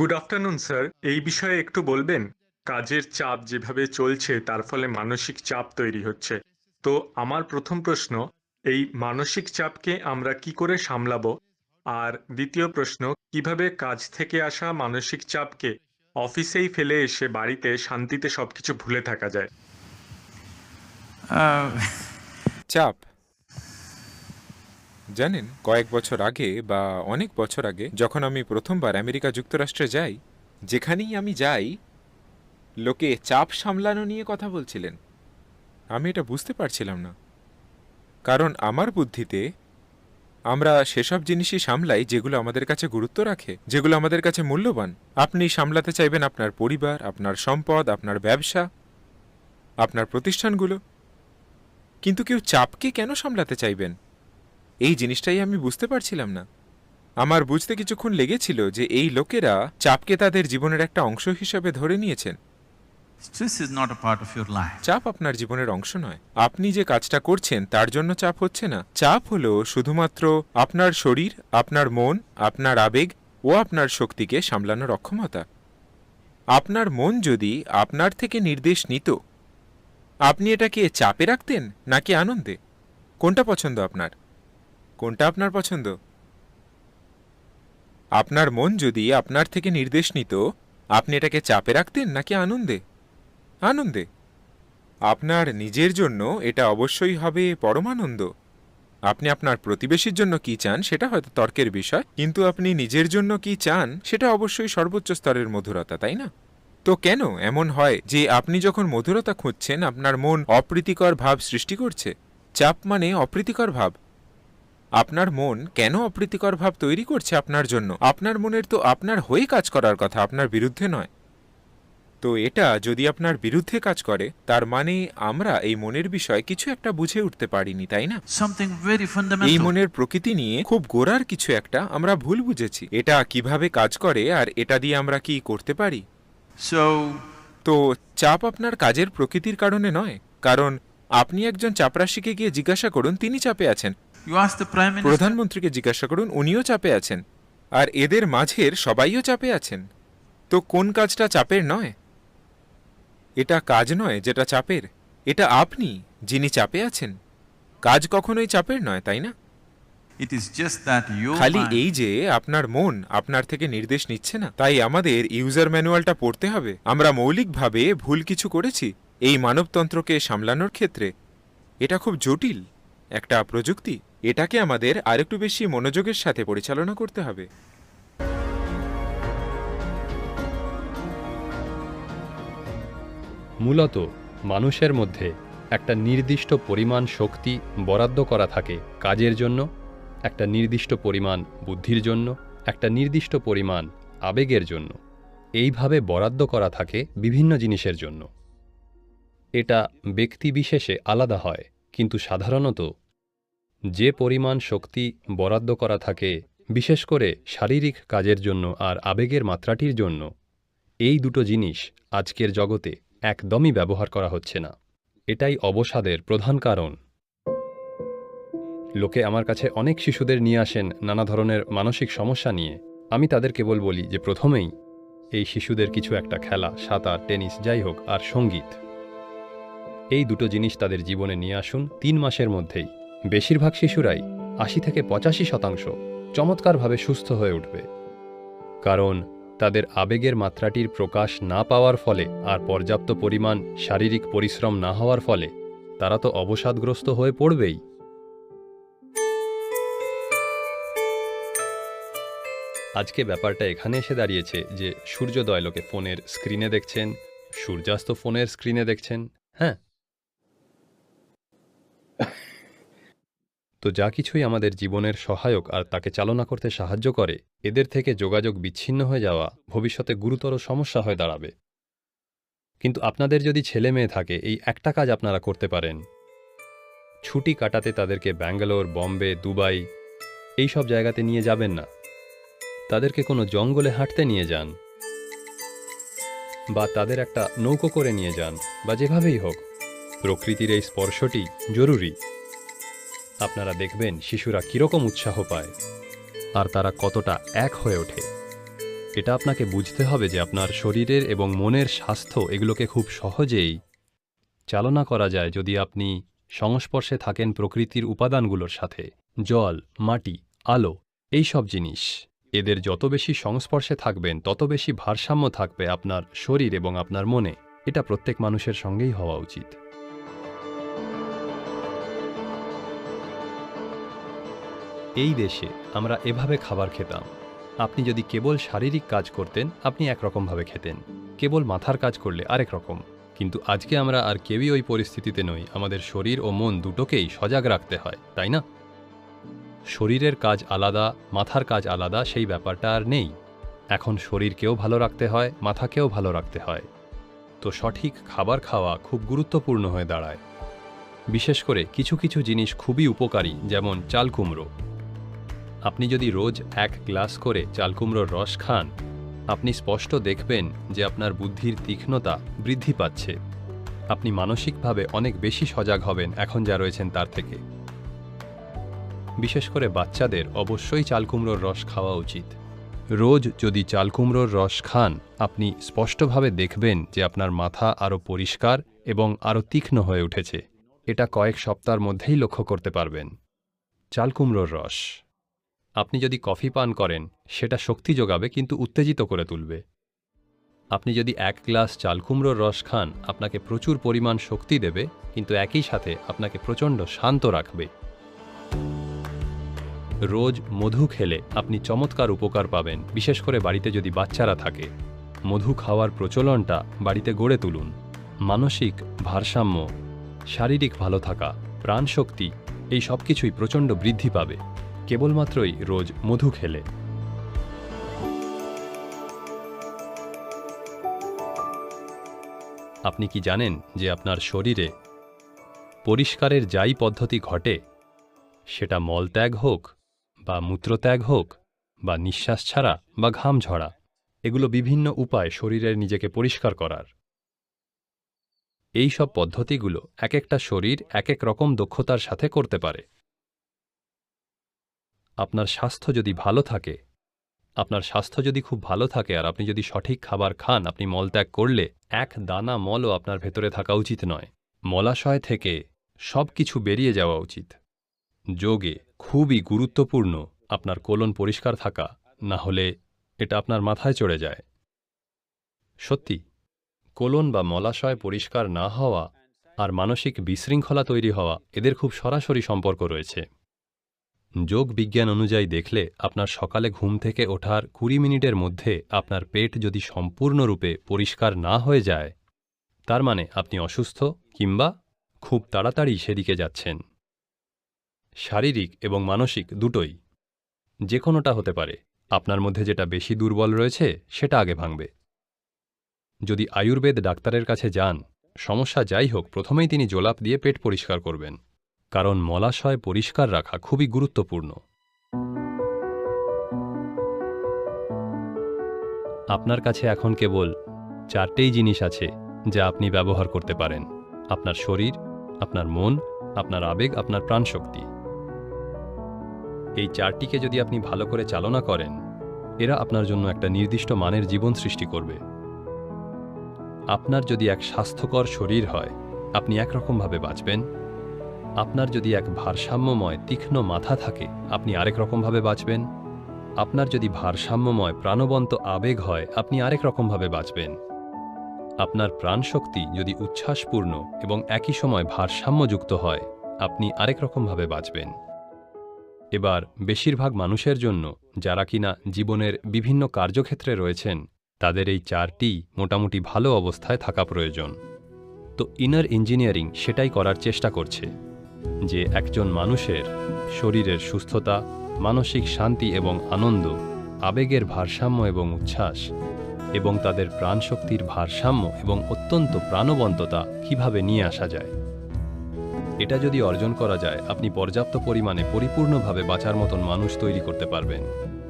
Good afternoon sir এই বিষয়ে একটু বলবেন? কাজের চাপ যেভাবে চলছে, তার ফলে মানসিক চাপ তৈরি হচ্ছে। তো আমার প্রথম প্রশ্ন, এই মানসিক চাপকে আমরা কি করে সামলাবো? আর দ্বিতীয় প্রশ্ন, কীভাবে কাজ থেকে আসা মানসিক চাপকে অফিসেই ফেলে এসে বাড়িতে শান্তিতে সবকিছু ভুলে থাকা যায়? চাপ? জানেন, কয়েক বছর আগে বা অনেক বছর আগে যখন আমি প্রথমবার আমেরিকা যুক্তরাষ্ট্রে যাই, যেখানেই আমি যাই, লোকে চাপ সামলানো নিয়ে কথা বলছিলেন। আমি এটা বুঝতে পারছিলাম না। কারণ আমার বুদ্ধিতে আমরা সেসব জিনিসই সামলাই যেগুলো আমাদের কাছে গুরুত্ব রাখে, যেগুলো আমাদের কাছে মূল্যবান। আপনি সামলাতে চাইবেন আপনার পরিবার, আপনার সম্পদ, আপনার ব্যবসা, আপনার প্রতিষ্ঠানগুলো। কিন্তু কেউ চাপকে কেন সামলাতে চাইবেন? এই জিনিসটাই আমি বুঝতে পারছিলাম না। আমার বুঝতে কিছুক্ষণ লেগেছিল যে এই লোকেরা চাপকে তাদের জীবনের একটা অংশ হিসাবে ধরে নিয়েছেন. চাপ আপনার জীবনের অংশ নয়। আপনি যে কাজটা করছেন তার জন্য চাপ হচ্ছে না। চাপ হলো শুধুমাত্র আপনার শরীর আপনার মন আপনার আবেগ ও আপনার শক্তিকে সামলানোর অক্ষমতা। আপনার মন যদি আপনার থেকে নির্দেশ নিত আপনি এটাকে চাপে রাখতেন নাকি আনন্দে? কোনটা পছন্দ আপনার? কোনটা আপনার পছন্দ? আপনার মন যদি আপনার থেকে নির্দেশ নিত আপনি এটাকে চাপে রাখতেন নাকি আনন্দে? আনন্দে। আপনার নিজের জন্য এটা অবশ্যই হবে পরমানন্দ। আপনি আপনার প্রতিবেশীর জন্য কি চান সেটা হয়তো তর্কের বিষয়, কিন্তু আপনি নিজের জন্য কি চান সেটা অবশ্যই সর্বোচ্চ স্তরের মধুরতা, তাই না? তো কেন এমন হয় যে আপনি যখন মধুরতা খুঁজছেন, আপনার মন অপ্রীতিকর ভাব সৃষ্টি করছে? চাপ মানে অপ্রীতিকর ভাব। আপনার মন কেন অপ্রীতিকর ভাব তৈরি করছে আপনার জন্য? আপনার মনের তো আপনার হয়ে কাজ করার কথা আপনার বিরুদ্ধে নয়। তো এটা যদি আপনার বিরুদ্ধে কাজ করে তার মানে আমরা এই মনের বিষয় কিছু একটা বুঝে উঠতে পারিনি তাই না? এই মনের প্রকৃতি নিয়ে খুব গোড়ার কিছু একটা আমরা ভুল বুঝেছি। এটা কীভাবে কাজ করে আর এটা দিয়ে আমরা কি করতে পারি? তো চাপ আপনার কাজের প্রকৃতির কারণে নয়। কারণ আপনি একজন চাপরাশিকে গিয়ে জিজ্ঞাসা করুন তিনি চাপে আছেন। প্রধানমন্ত্রীকে জিজ্ঞাসা করুন উনিও চাপে আছেন। আর এদের মাঝের সবাইও চাপে আছেন। তো কোন কাজটা চাপের নয়? এটা কাজ নয় যেটা চাপের। এটা আপনি যিনি চাপে আছেন। কাজ কখনোই চাপের নয় তাই না? খালি এই যে আপনার মন আপনার থেকে নির্দেশ নিচ্ছে না। তাই আমাদের ইউজার ম্যানুয়ালটা পড়তে হবে। আমরা মৌলিকভাবে ভুল কিছু করেছি। এই মানবতন্ত্রকে সামলানোর ক্ষেত্রে। এটা খুব জটিল একটা প্রযুক্তি। এটাকে আমাদের আরেকটু বেশি মনোযোগের সাথে পরিচালনা করতে হবে। মূলত, মানুষের মধ্যে একটা নির্দিষ্ট পরিমাণ শক্তি বরাদ্দ করা থাকে কাজের জন্য, একটা নির্দিষ্ট পরিমাণ বুদ্ধির জন্য, একটা নির্দিষ্ট পরিমাণ আবেগের জন্য। এইভাবে বরাদ্দ করা থাকে বিভিন্ন জিনিসের জন্য। এটা ব্যক্তি বিশেষে আলাদা হয়, কিন্তু সাধারণত যে পরিমাণ শক্তি বরাদ্দ করা থাকে, বিশেষ করে শারীরিক কাজের জন্য আর আবেগের মাত্রাটির জন্য, এই দুটো জিনিস আজকের জগতে একদমই ব্যবহার করা হচ্ছে না। এটাই অবসাদের প্রধান কারণ। লোকে আমার কাছে অনেক শিশুদের নিয়ে আসেন নানা ধরনের মানসিক সমস্যা নিয়ে। আমি তাদের কেবল বলি যে প্রথমেই এই শিশুদের কিছু একটা খেলা, সাঁতার, টেনিস, যাই হোক, আর সংগীত। এই দুটো জিনিস তাদের জীবনে নিয়ে আসুন তিন মাসের মধ্যেই। বেশিরভাগ শিশুরাই আশি থেকে পঁচাশি শতাংশ চমৎকারভাবে সুস্থ হয়ে উঠবে। কারণ তাদের আবেগের মাত্রাটির প্রকাশ না পাওয়ার ফলে আর পর্যাপ্ত পরিমাণ শারীরিক পরিশ্রম না হওয়ার ফলে তারা তো অবসাদগ্রস্ত হয়ে পড়বেই। আজকে ব্যাপারটা এখানে এসে দাঁড়িয়েছে যে সূর্যোদয় লোকে ফোনের স্ক্রিনে দেখছেন, সূর্যাস্ত ফোনের স্ক্রিনে দেখছেন হ্যাঁ? তো যা কিছুই আমাদের জীবনের সহায়ক আর তাকে চালনা করতে সাহায্য করে, এদের থেকে যোগাযোগ বিচ্ছিন্ন হয়ে যাওয়া ভবিষ্যতে গুরুতর সমস্যা হয়ে দাঁড়াবে। কিন্তু আপনাদের যদি ছেলে মেয়ে থাকে, এই একটা কাজ আপনারা করতে পারেন। ছুটি কাটাতে তাদেরকে ব্যাঙ্গালোর, বম্বে, দুবাই, এই সব জায়গাতে নিয়ে যাবেন না। তাদেরকে কোনো জঙ্গলে হাঁটতে নিয়ে যান। বা তাদের একটা নৌকো করে নিয়ে যান, বা যেভাবেই হোক। প্রকৃতির এই স্পর্শটি জরুরি। আপনারা দেখবেন শিশুরা কীরকম উৎসাহ পায় আর তারা কতটা এক হয়ে ওঠে। এটা আপনাকে বুঝতে হবে যে আপনার শরীরের এবং মনের স্বাস্থ্য এগুলোকে খুব সহজেই চালনা করা যায় যদি আপনি সংস্পর্শে থাকেন প্রকৃতির উপাদানগুলোর সাথে, জল, মাটি, আলো, এই সব জিনিস। এদের যত বেশি সংস্পর্শে থাকবেন, তত বেশি ভারসাম্য থাকবে আপনার শরীর এবং আপনার মনে। এটা প্রত্যেক মানুষের সঙ্গেই হওয়া উচিত। এই দেশে আমরা এভাবে খাবার খেতাম। আপনি যদি কেবল শারীরিক কাজ করতেন, আপনি একরকমভাবে খেতেন। কেবল মাথার কাজ করলে আরেক রকম। কিন্তু আজকে আমরা আর কেউই ওই পরিস্থিতিতে নই। আমাদের শরীর ও মন দুটোকেই সজাগ রাখতে হয়, তাই না? শরীরের কাজ আলাদা, মাথার কাজ আলাদা, সেই ব্যাপারটা আর নেই। এখন শরীরকেও ভালো রাখতে হয়, মাথাকেও ভালো রাখতে হয়। তো সঠিক খাবার খাওয়া খুব গুরুত্বপূর্ণ হয়ে দাঁড়ায়। বিশেষ করে কিছু কিছু জিনিস খুবই উপকারী, যেমন চাল কুমড়ো। আপনি যদি রোজ এক গ্লাস করে চালকুমড়োর রস খান, আপনি স্পষ্ট দেখবেন যে আপনার বুদ্ধির তীক্ষ্ণতা বৃদ্ধি পাচ্ছে। আপনি মানসিকভাবে অনেক বেশি সজাগ হবেন এখন যা রয়েছেন তার থেকে। বিশেষ করে বাচ্চাদের অবশ্যই চালকুমড়োর রস খাওয়া উচিত। রোজ যদি চালকুমড়োর রস খান, আপনি স্পষ্টভাবে দেখবেন যে আপনার মাথা আরও পরিষ্কার এবং আরও তীক্ষ্ণ হয়ে উঠেছে। এটা কয়েক সপ্তাহের মধ্যেই লক্ষ্য করতে পারবেন। চালকুমড়োর রস আপনি যদি কফি পান করেন, সেটা শক্তি যোগাবে, কিন্তু উত্তেজিত করে তুলবে। আপনি যদি এক গ্লাস চালকুমড়োর রস খান, আপনাকে প্রচুর পরিমাণ শক্তি দেবে, কিন্তু একই সাথে আপনাকে প্রচণ্ড শান্ত রাখবে। রোজ মধু খেলে আপনি চমৎকার উপকার পাবেন, বিশেষ করে বাড়িতে যদি বাচ্চারা থাকে। মধু খাওয়ার প্রচলনটা বাড়িতে গড়ে তুলুন। মানসিক ভারসাম্য, শারীরিক ভালো থাকা, প্রাণশক্তি, এই সব কিছুই প্রচণ্ড বৃদ্ধি পাবে। কেবলমাত্রই রোজ মধু খেলে। আপনি কি জানেন যে আপনার শরীরে পরিষ্কারের যাই পদ্ধতি ঘটে, সেটা মলত্যাগ হোক বা মূত্রত্যাগ হোক বা নিঃশ্বাস ছাড়া বা ঘাম ঝরা, এগুলো বিভিন্ন উপায় শরীরের নিজেকে পরিষ্কার করার। এই সব পদ্ধতিগুলো এক একটা শরীর এক এক রকম দক্ষতার সাথে করতে পারে। আপনার স্বাস্থ্য যদি ভালো থাকে, আপনার স্বাস্থ্য যদি খুব ভালো থাকে আর আপনি যদি সঠিক খাবার খান, আপনি মলত্যাগ করলে এক দানা মলও আপনার ভেতরে থাকা উচিত নয়। মলাশয় থেকে সব কিছু বেরিয়ে যাওয়া উচিত। যোগে খুবই গুরুত্বপূর্ণ আপনার কোলন পরিষ্কার থাকা, না হলে এটা আপনার মাথায় চড়ে যায়। সত্যি, কোলন বা মলাশয় পরিষ্কার না হওয়া আর মানসিক বিশৃঙ্খলা তৈরি হওয়া এদের খুব সরাসরি সম্পর্ক রয়েছে। যোগ বিজ্ঞান অনুযায়ী দেখলে আপনার সকালে ঘুম থেকে ওঠার কুড়ি মিনিটের মধ্যে আপনার পেট যদি সম্পূর্ণরূপে পরিষ্কার না হয়ে যায়, তার মানে আপনি অসুস্থ কিংবা খুব তাড়াতাড়ি সেদিকে যাচ্ছেন। শারীরিক এবং মানসিক দুটোই যে কোনোটা হতে পারে। আপনার মধ্যে যেটা বেশি দুর্বল রয়েছে, সেটা আগে ভাঙবে। যদি আয়ুর্বেদ ডাক্তারের কাছে যান, সমস্যা যাই হোক, প্রথমেই তিনি জোলাপ দিয়ে পেট পরিষ্কার করবেন। কারণ মলাশয় পরিষ্কার রাখা খুবই গুরুত্বপূর্ণ। আপনার কাছে এখন কেবল চারটেই জিনিস আছে যা আপনি ব্যবহার করতে পারেন। আপনার শরীর, আপনার মন, আপনার আবেগ, আপনার প্রাণশক্তি। এই চারটিকে যদি আপনি ভালো করে চালনা করেন, এরা আপনার জন্য একটা নির্দিষ্ট মানের জীবন সৃষ্টি করবে। আপনার যদি এক স্বাস্থ্যকর শরীর হয়, আপনি একরকমভাবে বাঁচবেন। আপনার যদি এক ভারসাম্যময়, তীক্ষ্ণ মাথা থাকে, আপনি আরেক রকমভাবে বাঁচবেন। আপনার যদি ভারসাম্যময়, প্রাণবন্ত আবেগ হয়, আপনি আরেক রকমভাবে বাঁচবেন। আপনার প্রাণশক্তি যদি উচ্ছ্বাসপূর্ণ এবং একই সময় ভারসাম্যযুক্ত হয়, আপনি আরেক রকমভাবে বাঁচবেন। এবার, বেশিরভাগ মানুষের জন্য, যারা কিনা জীবনের বিভিন্ন কার্যক্ষেত্রে রয়েছেন, তাদের এই চারটি মোটামুটি ভালো অবস্থায় থাকা প্রয়োজন। তো ইনার ইঞ্জিনিয়ারিং সেটাই করার চেষ্টা করছে। যে একজন মানুষের শরীরের সুস্থতা, মানসিক শান্তি এবং আনন্দ, আবেগের ভারসাম্য এবং উচ্ছ্বাস, এবং তাদের প্রাণশক্তির ভারসাম্য এবং অত্যন্ত প্রাণবন্ততা কীভাবে নিয়ে আসা যায়। এটা যদি অর্জন করা যায়, আপনি পর্যাপ্ত পরিমাণে পরিপূর্ণভাবে বাঁচার মতন মানুষ তৈরি করতে পারবেন।